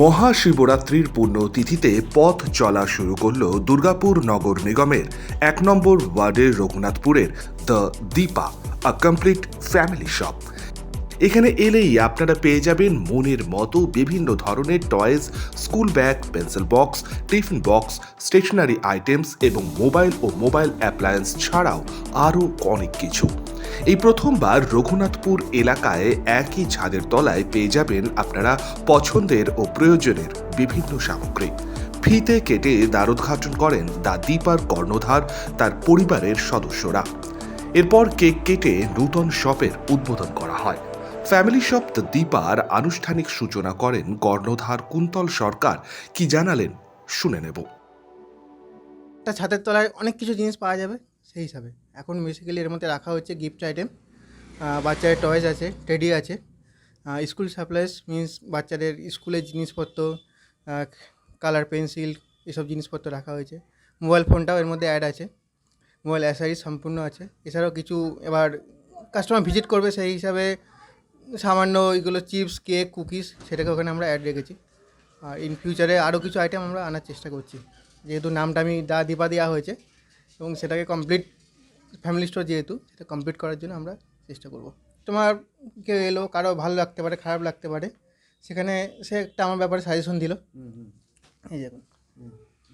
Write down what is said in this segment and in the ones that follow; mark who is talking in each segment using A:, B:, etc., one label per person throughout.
A: মহাশিবরাত্রির পুণ্যতিথিতে পথ চলা শুরু করল দুর্গাপুর নগর নিগমের এক নম্বর ওয়ার্ডের রঘুনাথপুরের the Deepa, a complete family shop. এখানে এলেই আপনারা পেয়ে যাবেন মনের মতো বিভিন্ন ধরনের toys, school bag, pencil box, tiffin box, stationery items এবং মোবাইল ও মোবাইল অ্যাপ্লায়েন্স ছাড়াও আরও অনেক কিছু। এই প্রথমবার রঘুনাথপুর এলাকায় একই ছাদের তলায় পেয়ে যাবেন আপনারা পছন্দের ও প্রয়োজনের বিভিন্ন সামগ্রী। ফিতে কেটে দ্বারোদ্ঘাটন করেন দা দীপার কর্ণধার, তার পরিবারের সদস্যরা। এরপর কেক কেটে নূতন শপের উদ্বোধন করা হয়। ফ্যামিলি শপ দীপার আনুষ্ঠানিক সূচনা করেন কর্ণধার কুন্তল সরকার। কি জানালেন? শুনে নেব।
B: ছাদের তলায় অনেক কিছু জিনিস পাওয়া যাবে, সেই হিসাবে। এখন বেসিক্যালি এর মধ্যে রাখা হচ্ছে গিফট আইটেম বাচ্চাদের টয়েস আছে টেডি আছে স্কুল সাপ্লাইস মিন্স বাচ্চাদের স্কুলের জিনিসপত্র কালার পেন্সিল এসব জিনিসপত্র রাখা হয়েছে। মোবাইল ফোনটাও এর মধ্যে অ্যাড আছে মোবাইল অ্যাসারিজ সম্পূর্ণ আছে। এছাড়াও কিছু এবার কাস্টমার ভিজিট করবে সেই হিসাবে সামান্য ওইগুলো চিপস কেক কুকিজ সেটাকে ওখানে আমরা অ্যাড রেখেছি। আর ইন ফিউচারে আরও কিছু আইটেম আমরা আনার চেষ্টা করছি। যেহেতু নামটা আমি দা, দীপা দেওয়া হয়েছে এবং সেটাকে কমপ্লিট ফ্যামিলি স্টোর যেহেতু সেটা কমপ্লিট করার জন্য আমরা চেষ্টা করব। তোমার কেউ এলো কারও ভালো লাগতে পারে খারাপ লাগতে পারে সেখানে সে একটা আমার ব্যাপারে সাজেশন দিল। এই দেখুন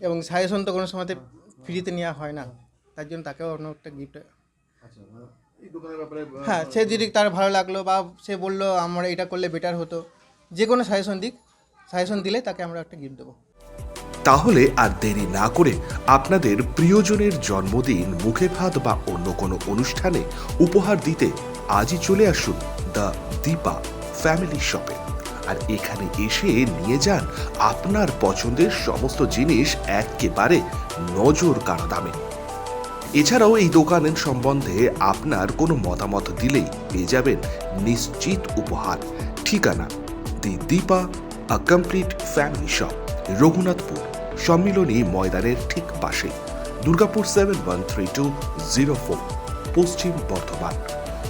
B: এবং সাজেশন তো কোনো সময়তে ফ্রিতে নেওয়া হয় না। তার জন্য তাকেও অন্য একটা গিফট হ্যাঁ সে যদি তার ভালো লাগল বা সে বলল আমরা এটা করলে বেটার হতো। যে কোনো সাজেশন দিক সাজেশন দিলে তাকে আমরা একটা গিফট দেবো।
A: তাহলে আর দেরি না করে আপনাদের প্রিয়জনের জন্মদিন মুখে ভাত বা অন্য কোনো অনুষ্ঠানে উপহার দিতে আজই চলে আসুন দ্য দীপা ফ্যামিলি শপে। আর এখানে এসে নিয়ে যান আপনার পছন্দের সমস্ত জিনিস একেবারে নজর কাড়া দামে। এছাড়াও এই দোকানের সম্বন্ধে আপনার কোনো মতামত দিলেই পেয়ে যাবেন নিশ্চিত উপহার। ঠিকানা the Deepa, a complete family shop, Raghunathpur. Sammilani ময়দানের ঠিক পাশে। Durgapur seven one three two zero four Paschim Bardhaman.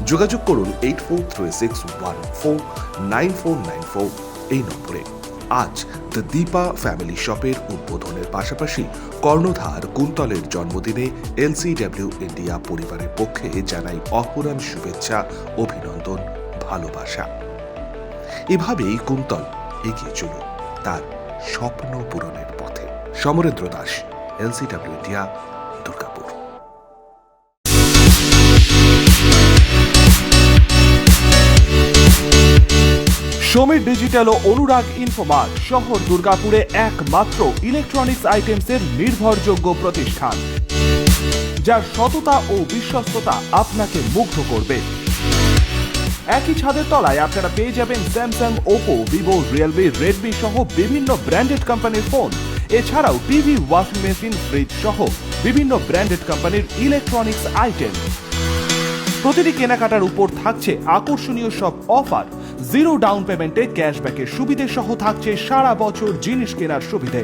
A: যোগাযোগ করুন eight four three six one four nine four nine four এই নম্বরে। আজ দ্য দীপা ফ্যামিলি শপের উদ্বোধনের পাশাপাশি কর্ণধার কুন্তলের জন্মদিনে এলসিডব্লিউ ইন্ডিয়া পরিবারের পক্ষে জানাই অপরাণ শুভেচ্ছা, অভিনন্দন, ভালোবাসা। এভাবেই কুন্তল এগিয়ে চলুন তার স্বপ্ন পূরণের পথে। Samarendra Das, LCW India, Durgapur.
C: Samir digital ও অনুরাগ ইনফোমার্ট শহর দুর্গাপুরে একমাত্র ইলেকট্রনিক্স আইটেমসের নির্ভরযোগ্য প্রতিষ্ঠান, যার সততা ও বিশ্বস্ততা আপনাকে মুগ্ধ করবে। একই ছাদের তলায় আপনারা পেয়ে যাবেন Samsung Oppo Vivo Realme Redmi সহ বিভিন্ন ব্র্যান্ডেড কোম্পানির ফোন এছাড়াও টিভি, ওয়াশিং মেশিন ফ্রিজ সহ বিভিন্ন ব্র্যান্ডেড কোম্পানির ইলেকট্রনিক্স আইটেম প্রতিটি কেনাকাটার উপর থাকছে আকর্ষণীয় সব অফার জিরো ডাউন পেমেন্টে ক্যাশব্যাকের সুবিধে সহ থাকছে সারা বছর জিনিস কেনার সুবিধে।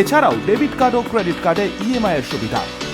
C: এছাড়াও ডেবিট কার্ড ও ক্রেডিট কার্ডে ইএমআই এর সুবিধা।